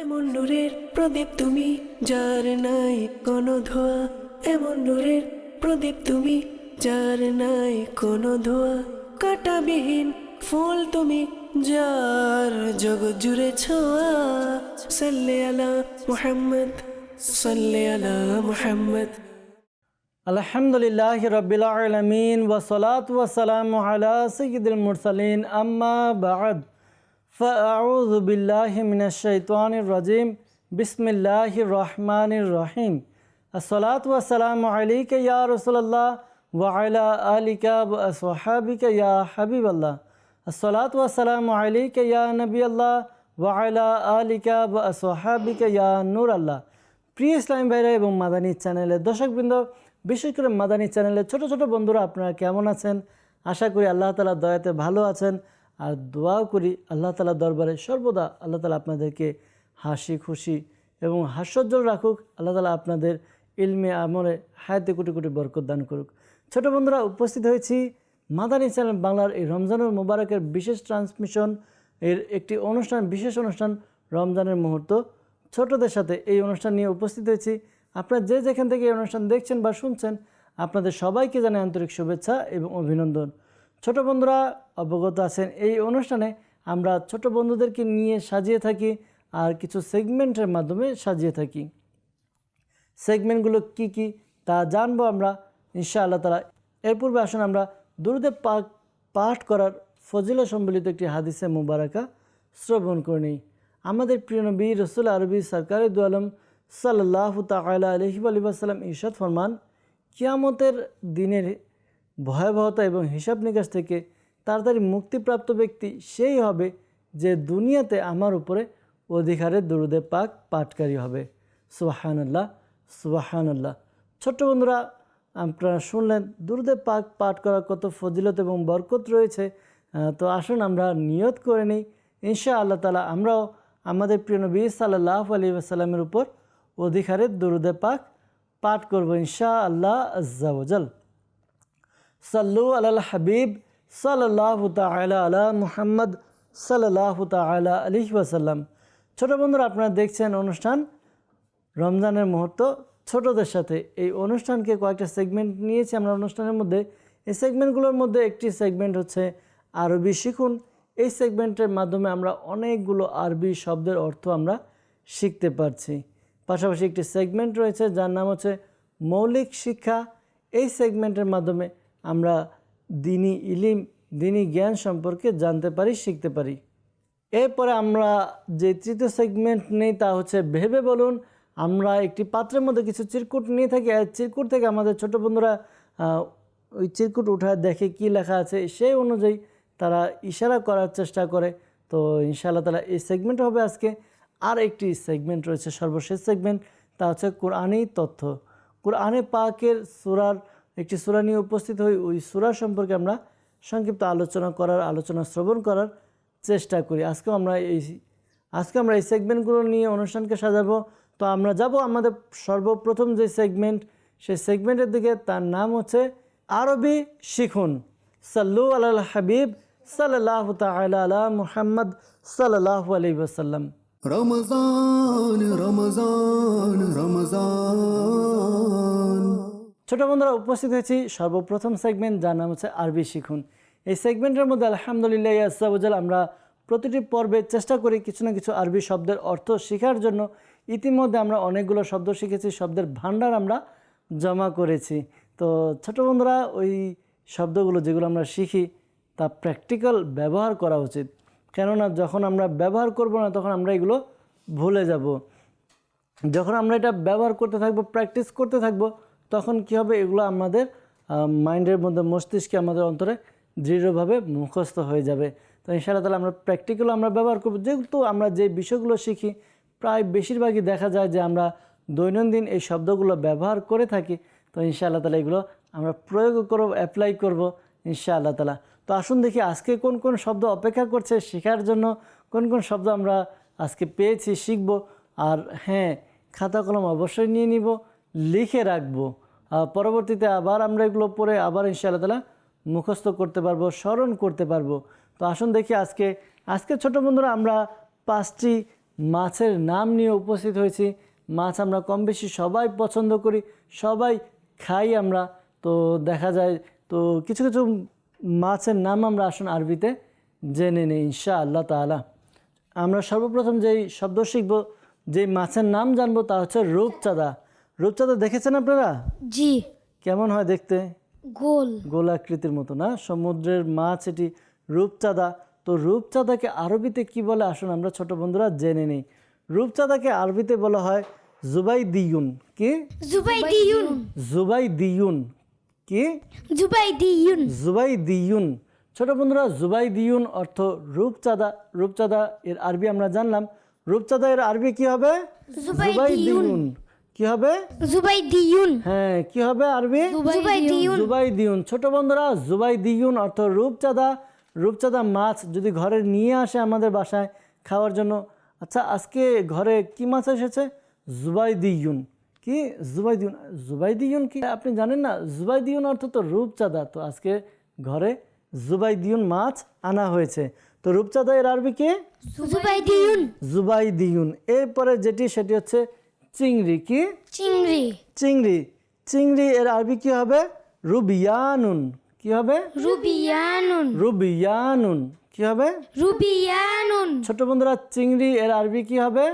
এমন নূরের প্রদীপ তুমি, যার নাই কোনো ধোয়া। এমন নূরের প্রদীপ তুমি, যার নাই কোনো ধোয়া। কাটাবিহীন ফুল তুমি, যার জগৎ জুড়ে ছোঁয়া। সাল্লে আলা মুহাম্মদ, সাল্লে আলা মুহাম্মদ। আলহামদুলিল্লাহ রবিল আলমিন ওসলাত ওসালাম আলা সঈদুল মুরসালিন, আম্মা বাদ। فأعوذ بالله من الشيطان الرجيم بسم الله الرحمن الرحيم الصلاة والسلام عليك يا رسول الله وعلى آلك وأصحابك يا حبيب الله الصلاة والسلام عليك يا نبي الله وعلى آلك وأصحابك يا نور الله প্রিয় ইসলামী ভাইরা এবং মাদানী চ্যানেলের দর্শকবৃন্দ বিশেষ করে মাদানী চ্যানেলের ছোট ছোট বন্ধুরা আপনারা কেমন আছেন আশা করি আল্লাহ তালা দয়াতে ভালো আছেন আর দোয়াও করি আল্লাহ তালা দরবারে সর্বদা আল্লাহ তালা আপনাদেরকে হাসি, খুশি এবং হাস্যোজ্জ্বল রাখুক। আল্লাহ তালা আপনাদের ইলমে আমলে হায়াতে কোটি কোটি বরকত দান করুক। ছোট বন্ধুরা, উপস্থিত হয়েছি মাদানী চ্যানেল বাংলার এই রমজানুল মোবারকের বিশেষ ট্রান্সমিশন এর একটি অনুষ্ঠান, বিশেষ অনুষ্ঠান রমজানের মুহূর্ত। ছোটদের সাথে এই অনুষ্ঠান নিয়ে উপস্থিত হয়েছি। আপনারা যে যেখান থেকে এই অনুষ্ঠান দেখছেন বা শুনছেন, আপনাদের সবাইকে জানাই আন্তরিক শুভেচ্ছা এবং অভিনন্দন। ছোট বন্ধুরা অবগত আছেন, এই অনুষ্ঠানে আমরা ছোট বন্ধুদেরকে নিয়ে সাজিয়ে থাকি আর কিছু সেগমেন্টের মাধ্যমে সাজিয়ে থাকি। সেগমেন্টগুলো কি কি তা জানব আমরা ইনশা আল্লাহ তালা এর পূর্বে আসুন আমরা দুরুদে পাক পাঠ করার ফজিলা সম্বলিত একটি হাদিসে মুবারাকা শ্রবণ করে নিই। আমাদের প্রিয় নবী রসুল আরবি সরকার আলম সাল্লাহ তালা আলহিব আলিবাসাল্লাম ইরশাদ ফরমান, কিয়ামতের দিনের ভয়াবহতা এবং হিসাব নিকাশ থেকে তাড়াতাড়ি মুক্তিপ্রাপ্ত ব্যক্তি সেই হবে যে দুনিয়াতে আমার উপরে অধিকারের দুরুদে পাক পাঠকারী হবে। সুবাহান্লাহ সুবাহান্লাহ ছোট্ট বন্ধুরা, আপনারা শুনলেন, দুরুদে পাক পাঠ করার কত ফজিলত এবং বরকত রয়েছে তো আসুন আমরা নিয়ত করে নিই। ইনশা আল্লাহ তালা আমরাও আমাদের প্রিয় নবী সাল্লাহ আলী আসাল্লামের উপর অধিকারের দুরুদে পাক পাঠ করব ইনশা আল্লাহ আজ্জাওজাল সাল্লু আল হাবিব সাল্লাহ তালা আলা মুহাম্মদ সাল্লাহ তালা আলি ওয়াসাল্লাম। ছোটো বন্ধুরা, আপনারা দেখছেন অনুষ্ঠান রমজানের মুহূর্ত। ছোটদের সাথে এই অনুষ্ঠানকে কয়েকটা সেগমেন্ট নিয়েছি আমরা অনুষ্ঠানের মধ্যে। এই সেগমেন্টগুলোর মধ্যে একটি সেগমেন্ট হচ্ছে আরবি শিখুন। এই সেগমেন্টের মাধ্যমে আমরা অনেকগুলো আরবি শব্দের অর্থ আমরা শিখতে পারছি। পাশাপাশি একটি সেগমেন্ট রয়েছে, যার নাম হচ্ছে মৌলিক শিক্ষা। এই সেগমেন্টের মাধ্যমে আমরা দিনী ইলিম, দিনী জ্ঞান সম্পর্কে জানতে পারি, শিখতে পারি। এরপরে আমরা যে তৃতীয় সেগমেন্ট নেই তা হচ্ছে ভেবে বলুন। আমরা একটি পাত্রের মধ্যে কিছু চিরকুট নিয়ে থাকি। আর চিরকুট থেকে আমাদের ছোট বন্ধুরা ওই চিরকুট উঠায় দেখে কি লেখা আছে, সেই অনুযায়ী তারা ইশারা করার চেষ্টা করে। তো ইনশাআল্লাহ তালা এই সেগমেন্ট হবে আজকে। আর একটি সেগমেন্ট রয়েছে সর্বশেষ সেগমেন্ট তা হচ্ছে কোরআনেই তথ্য। কোরআনে পাকের সুরার একটি সুরা নিয়ে উপস্থিত হই, ওই সুরা সম্পর্কে আমরা সংক্ষিপ্ত আলোচনা করার, আলোচনা শ্রবণ করার চেষ্টা করি। আজকে আমরা এই, আজকে আমরা এই সেগমেন্টগুলো নিয়ে অনুষ্ঠানকে সাজাবো। তো আমরা যাব আমাদের সর্বপ্রথম যে সেগমেন্ট সেই সেগমেন্টের দিকে, তার নাম হচ্ছে আরবি শিখুন। সাল্লু আল হাবিব সাল্লাহ তালা মুহাম্মদ সাল্লাহ আলি ওসাল্লাম রমজান রমজান রমজান। ছোট বন্ধুরা, উপস্থিত হয়েছি সর্বপ্রথম সেগমেন্ট যার নাম হচ্ছে আরবি শিখুন। এই সেগমেন্টের মধ্যে আলহামদুলিল্লাহ ইয়াসাবুজাল আমরা প্রতিটি পর্বে চেষ্টা করি কিছু না কিছু আরবি শব্দের অর্থ শেখার জন্য। ইতিমধ্যে আমরা অনেকগুলো শব্দ শিখেছি, শব্দের ভাণ্ডার আমরা জমা করেছি। তো ছোট বন্ধুরা, ওই শব্দগুলো যেগুলো আমরা শিখি, তা প্র্যাকটিক্যাল ব্যবহার করা উচিত। কেননা, যখন আমরা ব্যবহার করব না, তখন আমরা এগুলো ভুলে যাব। যখন আমরা এটা ব্যবহার করতে থাকব প্র্যাকটিস করতে থাকব তখন কি হবে? এগুলো আমাদের মাইন্ডের মধ্যে মস্তিষ্কে আমাদের অন্তরে দৃঢ়ভাবে মুখস্থ হয়ে যাবে। তো ইনশাআল্লাহ তালা আমরা প্র্যাকটিক্যালও আমরা ব্যবহার করব। যেহেতু আমরা যে বিষয়গুলো শিখি, প্রায় বেশিরভাগই দেখা যায় যে আমরা দৈনন্দিন এই শব্দগুলো ব্যবহার করে থাকি। তো ইনশাআল্লাহ তালা এগুলো আমরা প্রয়োগ করব অ্যাপ্লাই করব ইনশাআল্লাহ তালা তো আসুন দেখি আজকে কোন কোন শব্দ অপেক্ষা করছে শেখার জন্য, কোন কোন শব্দ আমরা আজকে পেয়েছি, শিখব। আর হ্যাঁ খাতা কলম অবশ্যই নিয়ে নিব। লিখে রাখব। পরবর্তীতে আবার আমরা এগুলো পড়ে আবার ইনশাআল্লাহ তালা মুখস্থ করতে পারব, স্মরণ করতে পারব। তো আসুন দেখি আজকে আজকে ছোট বন্ধুরা আমরা পাঁচটি মাছের নাম নিয়ে উপস্থিত হয়েছি। মাছ আমরা কম বেশি সবাই পছন্দ করি, সবাই খাই আমরা। তো দেখা যায়, তো কিছু কিছু মাছের নাম আমরা আসুন আরবিতে জেনে নিই ইনশা আল্লাহ তাআলা। আমরা সর্বপ্রথম যেই শব্দ শিখব, যেই মাছের নাম জানব তা হচ্ছে রূপচাঁদা। রূপচাঁদা দেখেছেন আপনারা? জি। কেমন হয় দেখতে? গোল। গোলাকৃতির মতো না? সমুদ্রের মাছ এটি রূপচাঁদা। তো রূপচাঁদাকে আরবিতে কি বলে? আসুন আমরা ছোট বন্ধুরা জেনে নিই। রূপচাঁদাকে আরবিতে বলা হয় জুবাই দিয়ুন কি? জুবাইদিয়ুন জুবাই দিয়ুন কি? জুবাইদিয়ুন জুবাই দিয়ুন ছোট বন্ধুরা জুবাই দিয়ুন অর্থ রূপচাঁদা। রূপচাঁদা এর আরবি আমরা জানলাম। রূপচাঁদা এর আরবি কি হবে? জুবাই দিয়ুন কি হবে? জুবাইদিয়ুন হ্যাঁ কি হবে আরবি? জুবাইদিয়ুন জুবাই দিউন। ছোট বন্ধুরা জুবাই দিউন অর্থ রূপচাঁদা। রূপচাঁদা মাছ যদি ঘরে নিয়ে আসে আমাদের বাসায় খাওয়ার জন্য। আচ্ছা আজকে ঘরে কি মাছ এসেছে? জুবাই দিউন। কি? জুবাই দিউন। জুবাই দিউন কি? আপনি জানেন না? জুবাই দিউন অর্থ তো রূপচাঁদা। তো আজকে ঘরে জুবাই দিউন মাছ আনা হয়েছে। তো রূপচাঁদা এর আরবি কি? জুবাইদিয়ুন জুবাই দিউন। এরপরে যেটি সেটি হচ্ছে চিংড়ি কি? চিংড়ি। চিংড়ি। চিংড়ি এর আরবি কি হবে? রুবিয়ানুন। কি হবে? রুবিয়ানুন। রুবিয়ানুন। কি হবে? রুবিয়ানুন। ছোট বন্ধুরা চিংড়ি এর আরবি কি হবে?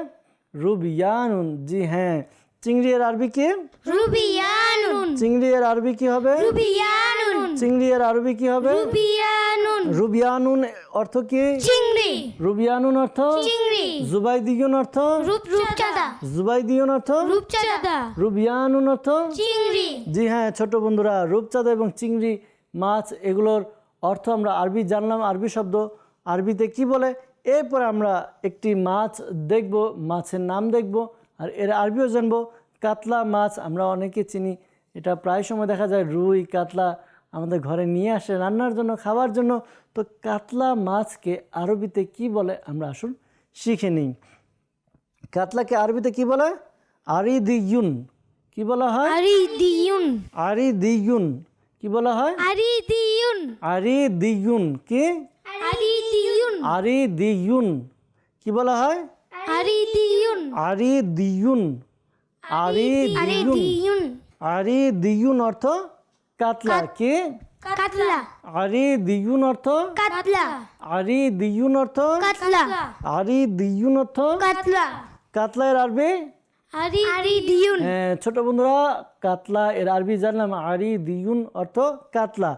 রুবিয়ানুন। জি হ্যাঁ। চিংড়ি এর আরবি কি? রুবিয়ানুন। চিংড়ি এর আরবি কি হবে? রুবিয়ানুন। চিংড়ি এর আরবি কি হবে? রুবিয়ানুন। রুবিয়ানুন অর্থ কি? চিংড়ি। রুবিয়ানুন অর্থ? চিংড়ি। জুবাইদিয়ুন অর্থ? রূপ রূপচাঁদা। জুবাইদিয়ুন অর্থ? রূপচাঁদা। রুবিয়ানুন অর্থ? চিংড়ি। জি হ্যাঁ ছোট বন্ধুরা রূপচাঁদা এবং চিংড়ি মাছ এগুলোর অর্থ আমরা আরবি জানলাম আরবি শব্দ। আরবিতে কি বলে? এরপরে আমরা একটি মাছ দেখব মাছের নাম দেখব আর এর আরবিও জানব। কাতলা মাছ আমরা অনেকে চিনি। এটা প্রায় সময় দেখা যায় রুই কাতলা আমাদের ঘরে নিয়ে আসে রান্নার জন্য খাওয়ার জন্য। তো কাতলা মাছকে আরবিতে কি বলে? আমরা আসুন শিখে নিই। কাতলাকে আরবিতে কি বলে? আরিদিয়ুন। কি বলা হয়? আরিদিয়ুন। আরি দিগুন কি বলা হয়? আরিদিয়ুন। আরি দিগুন কি? আরি দিগুন কি বলা হয়? আরিদিয়ুন। আরি দিগুন আরি দিগুন আরি দিগুন অর্থ কাতলা কি? কাতলা। আরি দিগুন অর্থ? কাতলা। আরি দিগুন অর্থ? কাতলা। আরি দিগুন অর্থ? কাতলা। কাতলা এর আরবি? আরি আরিদিয়ুন হ্যাঁ ছোট বন্ধুরা কাতলা এর আরবি জানলাম। আরি দিগুন অর্থ কাতলা।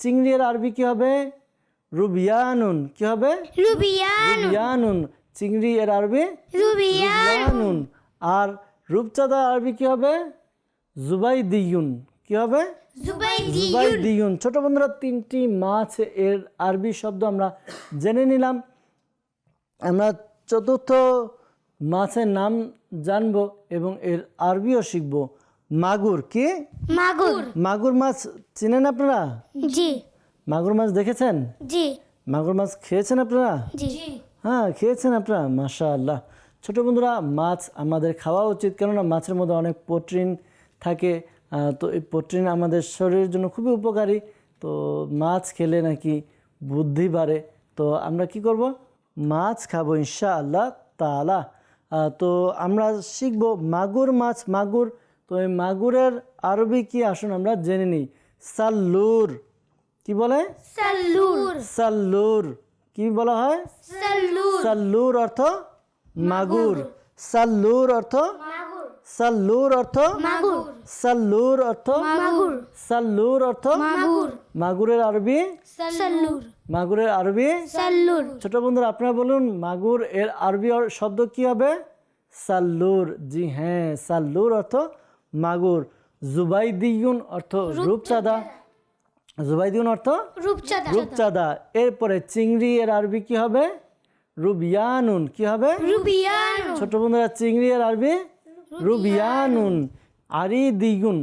চিংড়ি এর আরবি কি হবে? রুবিয়ানুন। কি হবে? রুবিয়ান রুবিয়ানুন। চিংড়ি এর আরবি? রুবিয়ান রুবিয়ানুন। আর রূপচাঁদা আরবি কি হবে? জুবাই দিগুন কি হবে? জুবাইদি জুবাই দিগুন ছোট বন্ধুরা তিনটি মাছ এর আরবি শব্দ আমরা জেনে নিলাম। আমরা চতুর্থ মাছের নাম জানব এবং এর আরবিও শিখব। মাগুর কি? মাগুর। মাগুর মাছ চিনেন আপনারা? জি। মাগুর মাছ দেখেছেন? জি। মাগুর মাছ খেয়েছেন আপনারা? জি। হ্যাঁ খেয়েছেন আপনারা মাশা আল্লাহ ছোটো বন্ধুরা মাছ আমাদের খাওয়া উচিত কেননা মাছের মধ্যে অনেক প্রোটিন থাকে। তো এই প্রোটিন আমাদের শরীরের জন্য খুবই উপকারী। তো মাছ খেলে নাকি বুদ্ধি বাড়ে। তো আমরা কি করব? মাছ খাব ইনশা আল্লাহ তালা তো আমরা শিখব মাগুর মাছ মাগুর। তো এই মাগুরের আরবি কি? আসুন আমরা জেনে নিই। সাল্লুর। কি বলে? সাল্লুর। সাল্লুর। কি বলা হয়? সাল্লুর। সাল্লুর অর্থ মাগুর। সাল্লুর অর্থ সাল্লুর অর্থ? মাগুর। সাল্লুর অর্থ? মাগুর। সাল্লুর অর্থ? মাগুর। মাগুরের আরবি? সাল্লুর। মাগুরের আরবি? সাল্লুর। ছোট বন্ধুরা আপনারা বলুন মাগুর এর আরবি শব্দ কি হবে? সাল্লুর। জি হ্যাঁ সাল্লুর অর্থ মাগুর। জুবাইদিয়ুন অর্থ রূপচাঁদা। জুবাইদিয়ুন অর্থ? রূপচাঁদা। রূপচাঁদা। এরপরে চিংড়ি এর আরবি কি হবে? রুবিয়ানুন। কি হবে? ছোট বন্ধুরা চিংড়ি এর আরবি? রুবিয়ানুন আরি দিগুন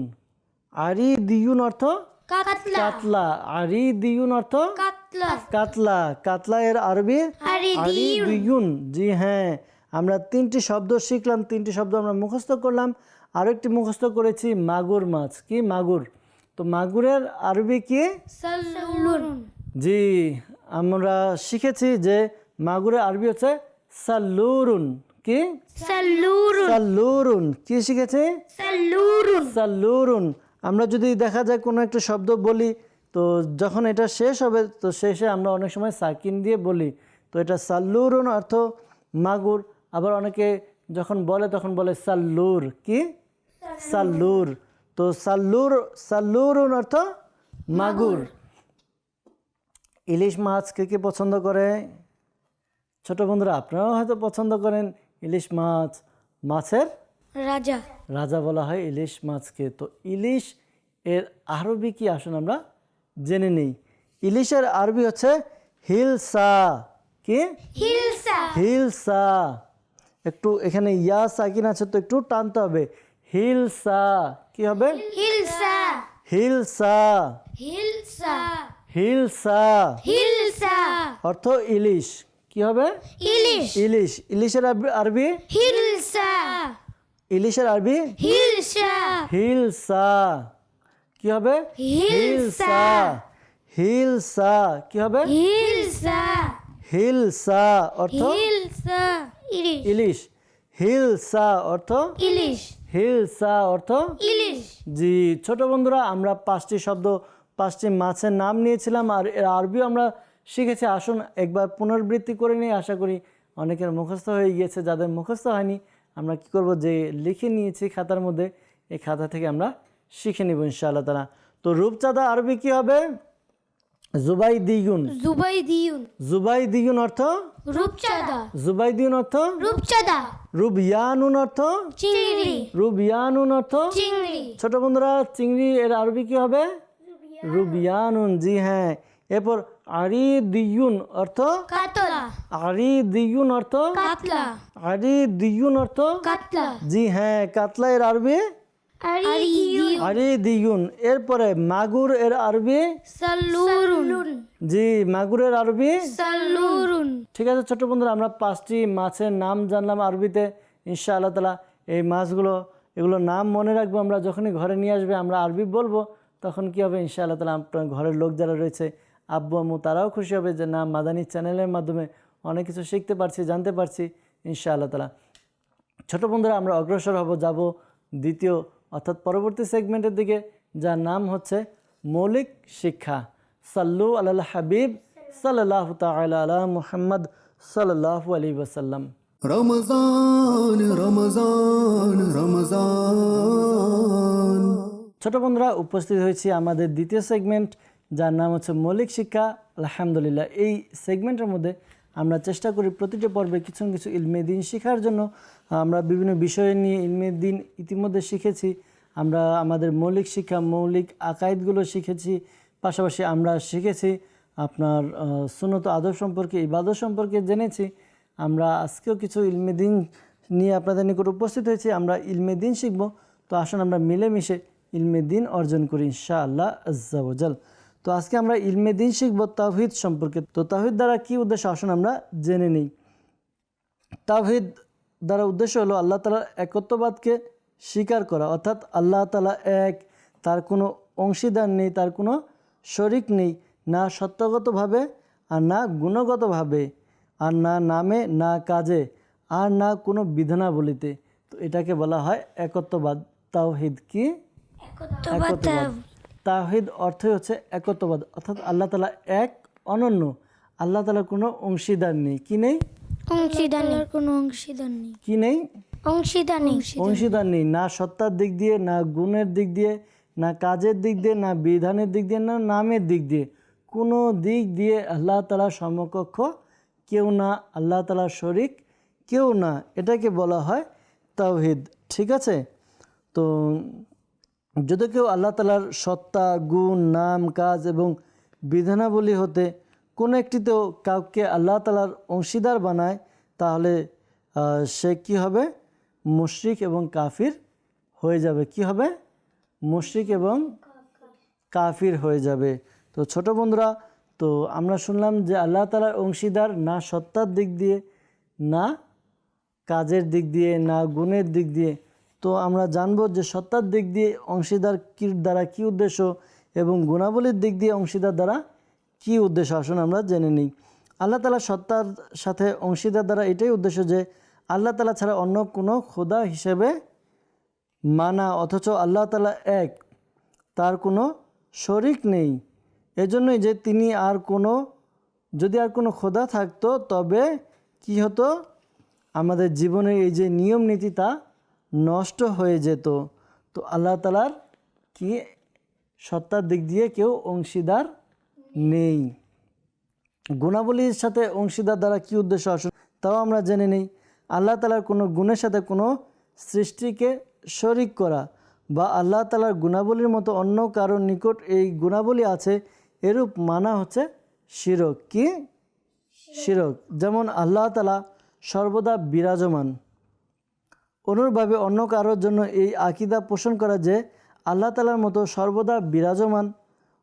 আরি দিগুন অর্থ কাতলা। আরি দিগুন অর্থ কাতলা। কাতলা। এর আরবি আরি দিগুন জি হ্যাঁ আমরা তিনটি শব্দ শিখলাম তিনটি শব্দ আমরা মুখস্থ করলাম। আরও একটি মুখস্থ করেছি মাগুর মাছ। কি মাগুর? তো মাগুরের আরবি কি? জি আমরা শিখেছি যে মাগুরের আরবি হচ্ছে সাল্লুরুন। কি? সাল্লুরুন। সাল্লুরুন। কি শিখেছে? সাল্লুরুন। সাল্লুরুন। আমরা যদি দেখা যায় কোনো একটা শব্দ বলি তো যখন এটা শেষ হবে তো শেষে আমরা অনেক সময় সাকিন দিয়ে বলি। তো এটা সাল্লুরুন অর্থ মাগুর। আবার অনেকে যখন বলে তখন বলে সাল্লুর। কি? সাল্লুর। তো সাল্লুর সাল্লুরুন অর্থ মাগুর। ইলিশ মাছ কে কে পছন্দ করে? ছোট বন্ধুরা আপনারাও হয়তো পছন্দ করেন। ইলিশ মাছ মাছের? রাজা। রাজা বলা হয় ইলিশ মাছকে। তো ইলিশ এর আরবি কি আসুন আমরা জেনে নেই। ইলিশের আরবি হচ্ছে হিলসা। কি? হিলসা। হিলসা। একটু এখানে ইয়া সাকিন আছে তো একটু টানতে হবে। হিলসা। কি হবে? হিলসা। হিলসা। হিলসা। হিলসা। হিলসা। অর্থ ইলিশ। কি হবে? ইলিশ। ইলিশ। ইলিশের আরবি- হিলসা। ইলিশের আরবি? হিলসা। হিলসা। কি হবে? হিলসা। হিলসা। কি হবে? হিলসা। হিলসা। অর্থ? হিলসা। ইলিশ। ইলিশ। হিলসা অর্থ? ইলিশ। হিলসা অর্থ? ইলিশ। জি ছোট বন্ধুরা আমরা পাঁচটি শব্দ পাঁচটি মাছের নাম নিয়েছিলাম আর এর আরবিও আমরা শিখেছি আসুন একবার পুনরাবৃত্তি করে নিয়ে আশা করি অনেকের মুখস্থ হয়ে গিয়েছে যাদের মুখস্থ হয়নি আমরা কি করব? যে লিখে নিয়েছি খাতার মধ্যে এই খাতা থেকে আমরা শিখে নিব ইনশাআল্লাহ তালা তো রূপচাঁদা আরবি কি হবে? জুবাই দ্বিগুণ জুবাইদিয়ুন জুবাই দ্বিগুণ অর্থ? রূপচাঁদা। জুবাই দ্বিগুণ অর্থ? রূপচাঁদা। রুবিয়ানুন অর্থ? চিংড়ি। রুবিয়ানুন অর্থ? চিংড়ি। ছোট বন্ধুরা চিংড়ি এর আরবি কি হবে? রুবিয়ানুন জি হ্যাঁ। এরপর আরি দিয়ুন অর্থ? কাতলা। আরি দিয়ুন অর্থ? কাতলা। আরি দিয়ুন অর্থ? কাতলা। জি হ্যাঁ কাতলা এর আরবি? আরি দিয়ুন এরপরে মাগুর এর আরবি? সাল্লুরুন। জি মাগুরের আরবি? সাল্লুরুন। ঠিক আছে ছোট বন্ধুরা আমরা পাঁচটি মাছের নাম জানলাম আরবিতে। ইনশা আল্লাহ তালা এই মাছগুলো এগুলো নাম মনে রাখব আমরা যখনই ঘরে নিয়ে আসবে আমরা আরবি বলব তখন কি হবে? ইনশা আল্লাহ তালা আপনার ঘরের লোক যারা রয়েছে আব্বু আম্মু তারাও খুশি হবে যে না মাদানী চ্যানেলের মাধ্যমে অনেক কিছু শিখতে পারছি জানতে পারছি ইনশা আল্লাহ তালা ছোট বন্ধুরা আমরা অগ্রসর হব যাব দ্বিতীয় অর্থাৎ পরবর্তী সেগমেন্টের দিকে যার নাম হচ্ছে মৌলিক শিক্ষা। সাল্লু আল্লাহ হাবিব সাল্লাহ তালা মুহাম্মদ সাল্লাহ আলী ওসাল্লাম রমজান রমজান রমজান। ছোট বন্ধুরা উপস্থিত হয়েছি আমাদের দ্বিতীয় সেগমেন্ট যার নাম হচ্ছে মৌলিক শিক্ষা। আলহামদুলিল্লাহ, এই সেগমেন্টের মধ্যে আমরা চেষ্টা করি প্রতিটি পর্বে কিছু না কিছু ইলমে দিন শেখার জন্য। আমরা বিভিন্ন বিষয় নিয়ে ইলমে দিন ইতিমধ্যে শিখেছি। আমরা আমাদের মৌলিক শিক্ষা, মৌলিক আকাইদগুলো শিখেছি। পাশাপাশি আমরা শিখেছি আপনার সুনত আদব সম্পর্কে, ইবাদত সম্পর্কে জেনেছি। আমরা আজকেও কিছু ইলমে দিন নিয়ে আপনাদের নিকট উপস্থিত হয়েছি। আমরা ইলমে দিন শিখব। তো আসুন আমরা মিলেমিশে ইলমে দিন অর্জন করি ইনশাআল্লাহ আজ্জাবজাল তো আজকে আমরা ইলমে দিন শিখব তাওহিদ সম্পর্কে। তো তাওহিদ দ্বারা কি উদ্দেশ্য? আসুন আমরা জেনে নিই। তাওহিদ দ্বারা উদ্দেশ্য হলো আল্লাহ তালার একত্ববাদকে স্বীকার করা। অর্থাৎ আল্লাহ তালা এক, তার কোনো অংশীদার নেই, তার কোনো শরিক নেই, না সত্যগতভাবে আর না গুণগতভাবে, আর না নামে, না কাজে, আর না কোনো বিধানাবলিতে। তো এটাকে বলা হয় একত্ববাদ। তাওহিদ কি? একত্ববাদ তাওহিদ অর্থই হচ্ছে একত্ববাদ। অর্থাৎ আল্লাহ তালা এক অনন্য। আল্লাহ তালার কোনো অংশীদার নেই। কি নেই? অংশীদার কোনো অংশীদার নেই। কি নেই? অংশীদার নেই। অংশীদার নেই। না সত্তার দিক দিয়ে না গুণের দিক দিয়ে না কাজের দিক দিয়ে না বিধানের দিক দিয়ে না নামের দিক দিয়ে। কোনো দিক দিয়ে আল্লাহ তালার সমকক্ষ কেউ না আল্লাহ তালার শরিক কেউ না। এটাকে বলা হয় তাওহিদ। ঠিক আছে? তো যদি কেউ আল্লাহ তালার সত্তা, গুণ, নাম, কাজ এবং বিধানাবলী হতে কোনো একটিতেও কাউকে আল্লাহ তালার অংশীদার বানায়, তাহলে সে কি হবে? মুশরিক এবং কাফির হয়ে যাবে। কি হবে? মুশরিক এবং কাফির হয়ে যাবে। তো ছোট বন্ধুরা, তো আমরা শুনলাম যে আল্লাহ তালার অংশীদার না সত্তার দিক দিয়ে, না কাজের দিক দিয়ে, না গুণের দিক দিয়ে তো আমরা জানব যে সত্তার দিক দিয়ে অংশীদার কি দ্বারা কি উদ্দেশ্য এবং গুণাবলীর দিক দিয়ে অংশীদার দ্বারা কি উদ্দেশ্য? আসুন আমরা জেনে নিই। আল্লাহ তালা সত্তার সাথে অংশীদার দ্বারা এটাই উদ্দেশ্য যে আল্লাহ তালা ছাড়া অন্য কোনো খোদা হিসেবে মানা, অথচ আল্লাহ তালা এক, তার কোনো শরিক নেই। এজন্যই যে তিনি আর কোনো, যদি আর কোনো খোদা থাকতো, তবে কি হতো? আমাদের জীবনের এই যে নিয়ম নীতি তা নষ্ট হয়ে যেত। তো আল্লাহ তালার কি সত্তার দিক দিয়ে কেউ অংশীদার নেই। গুণাবলীর সাথে অংশীদার দ্বারা কি উদ্দেশ্য আসুন তাও আমরা জেনে নেই। আল্লাহ তালার কোনো গুণের সাথে কোনো সৃষ্টিকে শরিক করা বা আল্লাহ তালার গুণাবলীর মতো অন্য কারোর নিকট এই গুণাবলী আছে, এরূপ মানা হচ্ছে শিরক। কি? শিরক। যেমন আল্লাহ তালা সর্বদা বিরাজমান। অনুরূপভাবে অন্য কারোর জন্য এই আকিদা পোষণ করা যে আল্লাহ তালার মতো সর্বদা বিরাজমান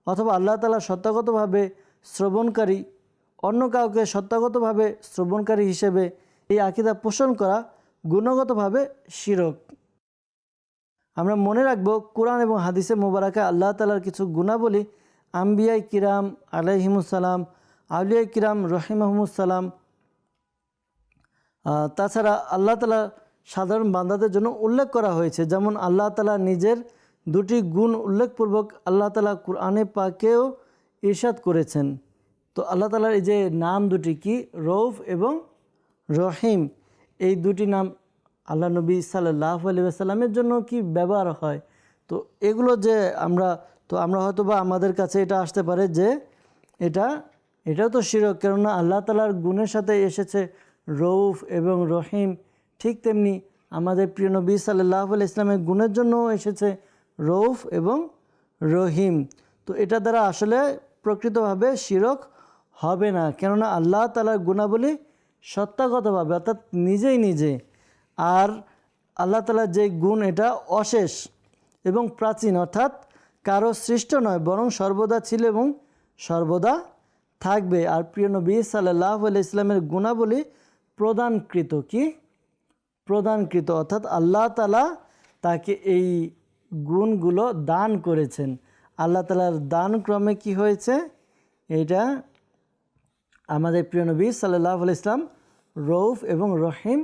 অথবা আল্লাহ তালা সত্যাগতভাবে শ্রবণকারী, অন্য কাউকে সত্যাগতভাবে শ্রবণকারী হিসেবে এই আকিদা পোষণ করা গুণগতভাবে শিরক। আমরা মনে রাখব, কোরআন এবং হাদিসে মোবারকে আল্লাহ তালার কিছু গুণাবলী আম্বিয়াই কিরাম আলাইহিমুসালাম আউলিয়া কিরাম রহিমাহমুসালাম তাছাড়া আল্লাহ তালা সাধারণ বান্দাদের জন্য উল্লেখ করা হয়েছে। যেমন আল্লাহ তালা নিজের দুটি গুণ উল্লেখপূর্বক আল্লাহ তালা কুরআনে পাকেও ইরশাদ করেছেন। তো আল্লাহ তালার এই যে নাম দুটি কি? রৌফ এবং রহিম। এই দুটি নাম আল্লাহ নবী সাল্লাহ আলী সাল্লামের জন্য কি ব্যবহার হয়? তো এগুলো যে আমরা, তো আমরা হয়তো বা আমাদের কাছে এটা আসতে পারে যে এটা, এটাও তো শিরক। কেননা আল্লাহ তালার গুণের সাথে এসেছে রৌফ এবং রহিম। ঠিক তেমনি আমাদের প্রিয় নবী সাল্লাহ ইসলামের গুণের জন্যও এসেছে রৌফ এবং রহিম। তো এটা দ্বারা আসলে প্রকৃতভাবে শিরক হবে না, কেননা আল্লাহ তালার গুণাবলী সত্তাগতভাবে, অর্থাৎ নিজেই নিজে। আর আল্লাহ তালার যে গুণ, এটা অশেষ এবং প্রাচীন, অর্থাৎ কারও সৃষ্ট নয়, বরং সর্বদা ছিল এবং সর্বদা থাকবে। আর প্রিয় নবী সাল্লাহ আলি ইসলামের গুণাবলী প্রদানকৃত কি? প্রদানকৃত, অর্থাৎ আল্লাহ তালা তাকে এই গুণগুলো দান করেছেন। আল্লাহ তালার দান ক্রমে কি হয়েছে? এটা আমাদের প্রিয় নবী সাল্লাহ ইসলাম রৌফ এবং রহিম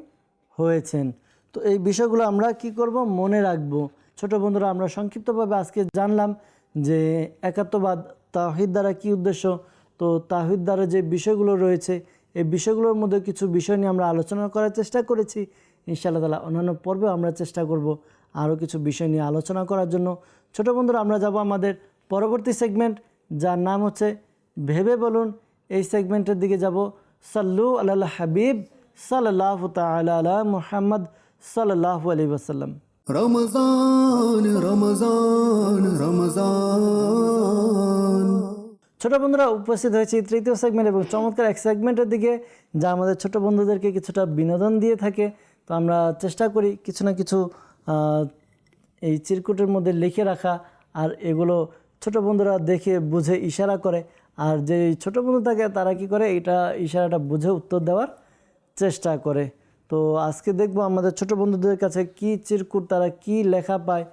হয়েছেন। তো এই বিষয়গুলো আমরা কি করব? মনে রাখব। ছোট বন্ধুরা, আমরা সংক্ষিপ্তভাবে আজকে জানলাম যে একাত্মবাদ তাহিদ দ্বারা কি উদ্দেশ্য? তো তাহিদ দ্বারা যে বিষয়গুলো রয়েছে, এই বিষয়গুলোর মধ্যে কিছু বিষয় নিয়ে আমরা আলোচনা করার চেষ্টা করেছি। ইনশাআল্লাহ তালা অন্যান্য পর্বে আমরা চেষ্টা করব আরও কিছু বিষয় নিয়ে আলোচনা করার জন্য। ছোট বন্ধুরা আমরা যাব আমাদের পরবর্তী সেগমেন্ট যার নাম হচ্ছে ভেবে বলুন। এই সেগমেন্টের দিকে যাব। সাল্লু আল্লাহ হাবিব সাল্লাহ তালা মুহাম্মদ সাল্লাহ আলী ওসাল্লাম রমজান রমজান রমজান। ছোট বন্ধুরা উপস্থিত হয়েছি তৃতীয় সেগমেন্ট এবং চমৎকার এক সেগমেন্টের দিকে যা আমাদের ছোট বন্ধুদেরকে কিছুটা বিনোদন দিয়ে থাকে। তো আমরা চেষ্টা করি কিছু না কিছু এই চিরকুটের মধ্যে লিখে রাখা আর এগুলো ছোট বন্ধুরা দেখে বুঝে ইশারা করে। আর যে ছোট বন্ধু থাকে তারা কি করে এটা ইশারাটা বুঝে উত্তর দেওয়ার চেষ্টা করে। তো আজকে দেখব আমাদের ছোট বন্ধুদের কাছে কি চিরকুট তারা কি লেখা পায়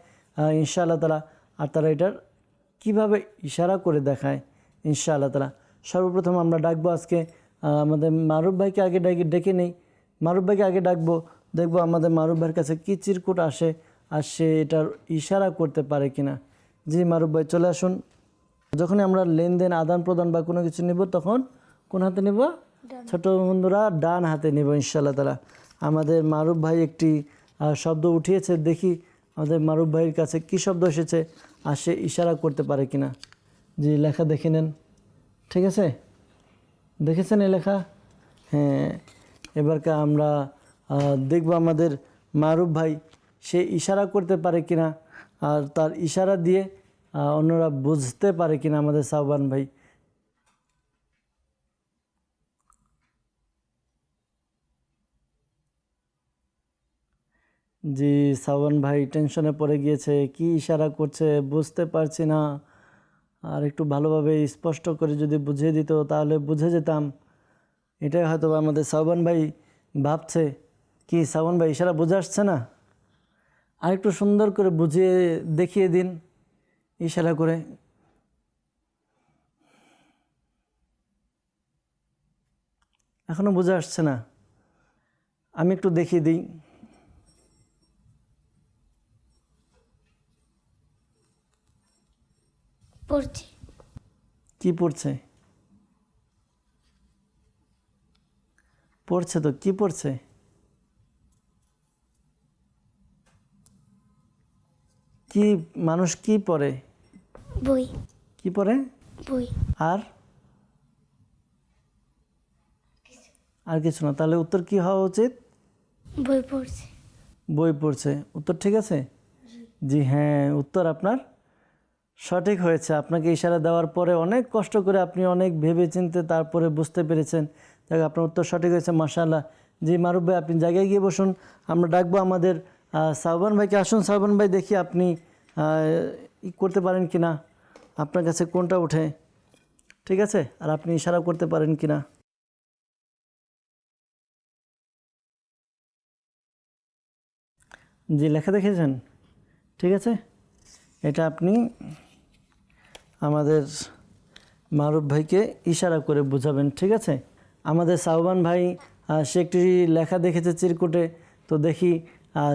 ইনশাআল্লাহ তারা আর তারা এটার কীভাবে ইশারা করে দেখায়, ইনশাআল্লাহ তালা সর্বপ্রথম আমরা ডাকবো আজকে আমাদের মারুফ ভাইকে আগে ডাকি ডেকে নেই। মারুফ ভাইকে আগে ডাকবো। দেখব আমাদের মারুফ ভাইয়ের কাছে কী চিরকুট আসে আর সে এটার ইশারা করতে পারে কিনা। জি মারুফ ভাই চলে আসুন। যখনই আমরা লেনদেন আদান প্রদান বা কোনো কিছু নেব তখন কোন হাতে নেব? ছোট বন্ধুরা ডান হাতে নেব ইনশাআল্লাহ তালা আমাদের মারুফ ভাই একটি শব্দ উঠিয়েছে দেখি আমাদের মারুফ ভাইয়ের কাছে কি শব্দ এসেছে আর সে ইশারা করতে পারে কিনা। জি লেখা দেখে নেন। ঠিক আছে? দেখেছেন এই লেখা? হ্যাঁ এবারকে আমরা দেখব আমাদের মারুফ ভাই, সে ইশারা করতে পারে কিনা? আর তার ইশারা দিয়ে অন্যরা বুঝতে পারে কিনা আমাদের সাহবান ভাই? জি সাওয়ান ভাই টেনশনে পড়ে গিয়েছে, কি ইশারা করছে বুঝতে পারছি না। আর একটু ভালোভাবে স্পষ্ট করে যদি বুঝিয়ে দিত, তাহলে বুঝে যেতাম। এটাই হয়তো আমাদের সাওয়ান ভাই ভাবছে। কি সাওয়ান ভাই ইশারা বুঝে আসছে না? আর একটু সুন্দর করে বুঝিয়ে দেখিয়ে দিন ইশারা করে। এখনও বুঝে আসছে না। আমি একটু দেখিয়ে দিই। পড়ছি। কি পড়ছে? পড়ছে তো কি পড়ছে? কি মানুষ কি পড়ে? বই। কি পড়ে? বই। আর? আর কিছু না তাহলে উত্তর কি হওয়া উচিত? বই পড়ছি। বই পড়ছে। উত্তর ঠিক আছে? জি হ্যাঁ উত্তর আপনার। সঠিক হয়েছে। আপনাকে ইশারা দেওয়ার পরে অনেক কষ্ট করে আপনি অনেক ভেবে চিনতে তারপরে বুঝতে পেরেছেন। দেখ আপনার উত্তর সঠিক হয়েছে মাশাআল্লাহ। জি মারুফ ভাই আপনি জায়গায় গিয়ে বসুন। আমরা ডাকবো আমাদের সাহবান ভাইকে আসুন, সাহবান ভাই দেখি আপনি ই করতে পারেন কি না আপনার কাছে কোনটা ওঠে? ঠিক আছে? আর আপনি ইশারা করতে পারেন কি না জি, লেখা দেখেছেন? ঠিক আছে? এটা আপনি আমাদের মারুফ ভাইকে ইশারা করে বোঝাবেন, ঠিক আছে? আমাদের সাহবান ভাই সে একটি লেখা দেখেছে চিরকুটে, তো দেখি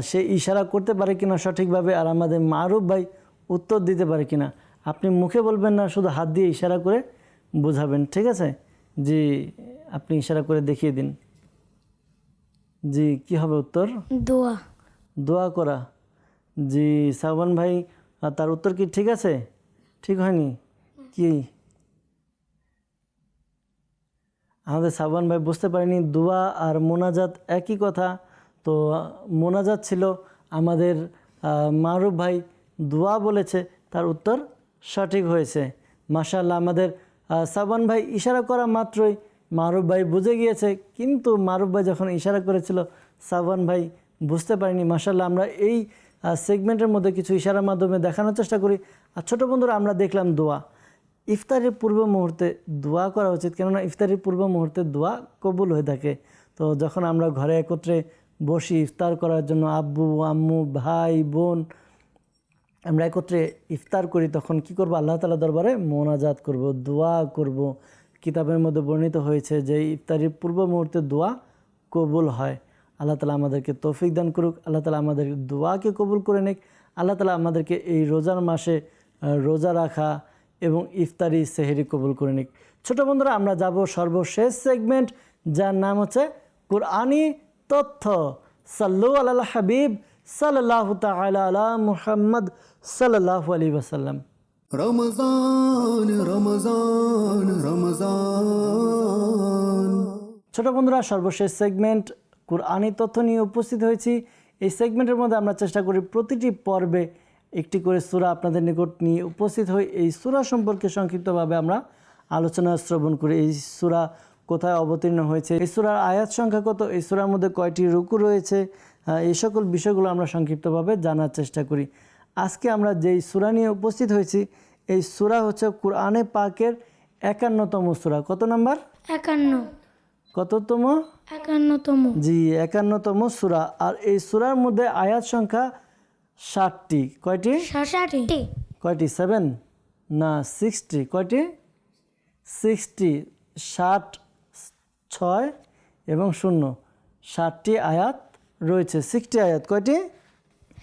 সে ইশারা করতে পারে কিনা সঠিকভাবে আর আমাদের মারুফ ভাই উত্তর দিতে পারে কিনা আপনি মুখে বলবেন না শুধু হাত দিয়ে ইশারা করে বোঝাবেন ঠিক আছে? জি আপনি ইশারা করে দেখিয়ে দিন। জি কি হবে উত্তর? দোয়া। দোয়া করা। জি সাহবান ভাই তার উত্তর কি ঠিক আছে? ঠিক হয়নি? কি? আমাদের সাহবান ভাই বুঝতে পারেনি দোয়া আর মোনাজাত একই কথা। তো মোনাজাত ছিল। আমাদের মারুফ ভাই দোয়া বলেছে, তার উত্তর সঠিক হয়েছে। মাশাল্লাহ আমাদের সাবান ভাই ইশারা করা মাত্রই মারুফ ভাই বুঝে গিয়েছে, কিন্তু মারুফ ভাই যখন ইশারা করেছিল, সাবান ভাই বুঝতে পারিনি। মাশাল্লাহ আমরা এই সেগমেন্টের মধ্যে কিছু ইশারার মাধ্যমে দেখানোর চেষ্টা করি। আর ছোটো বন্ধুরা, আমরা দেখলাম দোয়া। ইফতারের পূর্ব মুহূর্তে দোয়া করা উচিত, কেননা ইফতারের পূর্ব মুহূর্তে দোয়া কবুল হয়ে থাকে। তো যখন আমরা ঘরে একত্রে বসি ইফতার করার জন্য আব্বু, আম্মু, ভাই, বোন, আমরা একত্রে ইফতার করি, তখন কি করব? আল্লাহ তালা দরবারে মোনাজাত করব, দোয়া করব। কিতাবের মধ্যে বর্ণিত হয়েছে যে ইফতারির পূর্ব মুহূর্তে দোয়া কবুল হয়। আল্লাহ তালা আমাদেরকে তৌফিক দান করুক, আল্লাহ তালা আমাদের দোয়াকে কবুল করে নিক, আল্লাহ তালা আমাদেরকে এই রোজার মাসে রোজা রাখা এবং ইফতারি সেহেরি কবুল করে নিক। ছোটো বন্ধুরা, আমরা যাব সর্বশেষ সেগমেন্ট যার নাম হচ্ছে কুরআনি তথ্য। সাল্লু আল্লাহ হাবিব সাল্লাহ তালা মুহাম্মদ সাল্লাহ আলী ওসাল্লাম রমজান রমজান রমজান। ছোট বন্ধুরা সর্বশেষ সেগমেন্ট কুরআনি তথ্য নিয়ে উপস্থিত হয়েছি। এই সেগমেন্টের মধ্যে আমরা চেষ্টা করি প্রতিটি পর্বে একটি করে সূরা আপনাদের নিকট নিয়ে উপস্থিত হই। এই সূরা সম্পর্কে সংক্ষিপ্তভাবে আমরা আলোচনা শ্রবণ করি। এই সূরা কোথায় অবতীর্ণ হয়েছে? এই সূরার আয়াত সংখ্যা কত এই সূরার মধ্যে কয়টি রুকু রয়েছে? এই সকল বিষয়গুলো আমরা সংক্ষিপ্তভাবে জানার চেষ্টা করি। আজকে আমরা যেই সূরা নিয়ে উপস্থিত হয়েছি এই সূরা হচ্ছে কোরআনে পাকের একান্নতম সূরা। কত নাম্বার? একান্ন। কততম? একান্নতম। জি একান্নতম সূরা। আর এই সূরার মধ্যে আয়াত সংখ্যা ষাটটি। কয়টি? ষাটটি। কয়টি? সেভেন? না সিক্সটি। কয়টি? সিক্সটি। ষাট ছয় এবং শূন্য। ষাটটি আয়াত রয়েছে। সিক্সটি আয়াত কয়টি?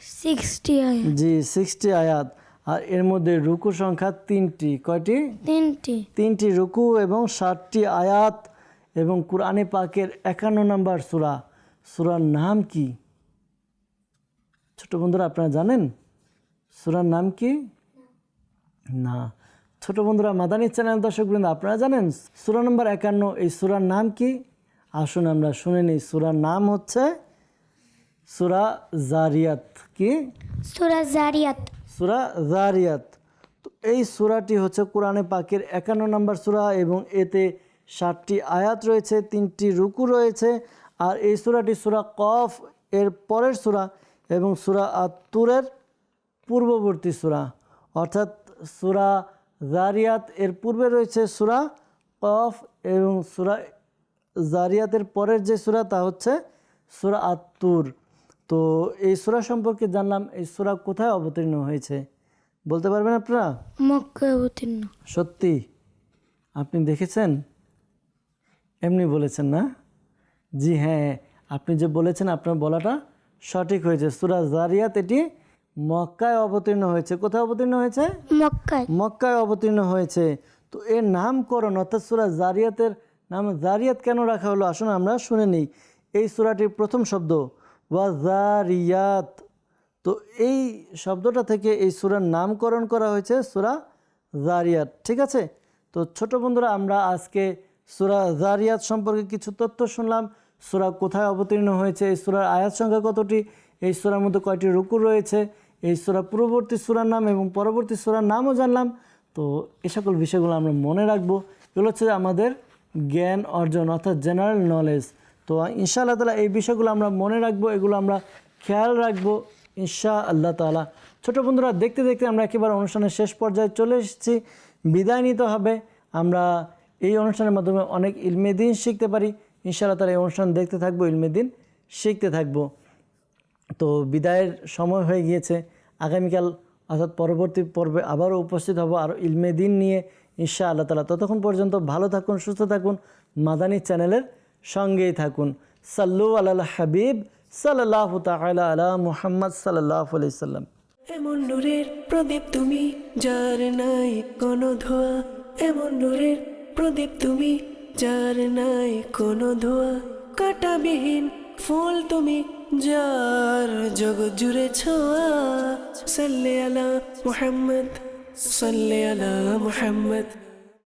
সিক্সটি জি সিক্সটি আয়াত। আর এর মধ্যে রুকু সংখ্যা তিনটি। কয়টি? তিনটি। তিনটি রুকু এবং ষাটটি আয়াত এবং কোরআনে পাকের একান্ন নম্বর সূরা। সূরার নাম কি? ছোট বন্ধুরা আপনারা জানেন? সুরার নাম কি? না। ছোট বন্ধুরা মাদানী চ্যানেল দর্শক বৃন্দ আপনারা জানেন সূরা নম্বর একান্ন এই সূরার নাম কি? আসুন আমরা শুনে নিই সূরার নাম হচ্ছে সূরা জারিয়াত কি? সুরা জারিয়াত। সুরা জারিয়াত। তো এই সুরাটি হচ্ছে কোরআনে পাকের একান্ন নম্বর সুরা এবং এতে ষাটটি আয়াত রয়েছে তিনটি রুকু রয়েছে আর এই সুরাটি সুরা কফ এর পরের সুরা এবং সুরা আত্তুরের পূর্ববর্তী সুরা। অর্থাৎ সুরা জারিয়াত এর পূর্বে রয়েছে সুরা কফ এবং সুরা জারিয়াতের পরের যে সুরা তা হচ্ছে সুরা আত্তুর। তো এই সুরা সম্পর্কে জানলাম এই সুরা কোথায় অবতীর্ণ হয়েছে? বলতে পারবেন আপনারা? মক্কা অবতীর্ণ। সত্যি? আপনি দেখেছেন? এমনি বলেছেন না? জি হ্যাঁ আপনি যে বলেছেন আপনার বলাটা সঠিক হয়েছে। সুরা জারিয়াত এটি মক্কায় অবতীর্ণ হয়েছে। কোথায় অবতীর্ণ হয়েছে? মক্কায়। মক্কায় অবতীর্ণ হয়েছে। তো এর নামকরণ অর্থাৎ সুরা জারিয়াতের নাম জারিয়াত কেন রাখা হলো? আসুন আমরা শুনে নিই। এই সুরাটির প্রথম শব্দ ওয়া জারিয়াত। তো এই শব্দটা থেকে এই সুরার নামকরণ করা হয়েছে সুরা জারিয়াত। ঠিক আছে? তো ছোট বন্ধুরা আমরা আজকে সুরা জারিয়াত সম্পর্কে কিছু তথ্য শুনলাম। সুরা কোথায় অবতীর্ণ হয়েছে? এই সুরার আয়াত সংখ্যা কতটি? এই সুরার মধ্যে কয়টি রুকু রয়েছে? এই সুরা, পূর্ববর্তী সুরার নাম এবং পরবর্তী সুরার নামও জানলাম। তো এ সকল বিষয়গুলো আমরা মনে রাখব। এগুলো হচ্ছে আমাদের জ্ঞান অর্জন, অর্থাৎ জেনারেল নলেজ তো ইনশাআল্লাহ তালা এই বিষয়গুলো আমরা মনে রাখব, এগুলো আমরা খেয়াল রাখব ইনশা আল্লাহ তালা ছোটো বন্ধুরা, দেখতে দেখতে আমরা একেবারে অনুষ্ঠানের শেষ পর্যায়ে চলে এসেছি। বিদায় নিতে হবে। আমরা এই অনুষ্ঠানের মাধ্যমে অনেক ইলমে দিন শিখতে পারি। ইনশাআল্লাহ তালা এই অনুষ্ঠান দেখতে থাকব, ইলমে দিন শিখতে থাকব। তো বিদায়ের সময় হয়ে গিয়েছে। আগামীকাল, অর্থাৎ পরবর্তী পর্বে আবারও উপস্থিত হব আরও ইলমে দিন নিয়ে ঈশা আল্লাহ তালা ততক্ষণ পর্যন্ত ভালো থাকুন, সুস্থ থাকুন, মাদানী চ্যানেলের সঙ্গেই থাকুন। সাল্লু আল্লাহ হাবিব সাল্লাহ তালা আলা মুহাম্মদ সাল্লাহ আলাইসাল্লাম এমন নূরের প্রদীপ তুমি, যার নাই কোনো ধোয়া। এমন নূরের প্রদীপ তুমি, যার নাই কোনো ধোয়া। কাটাবিহীন ফুল তুমি যার জগৎ জুড়ে ছোয়া সাল্লে আলা মোহাম্মদ সাল্লে আলা মুহাম্মদ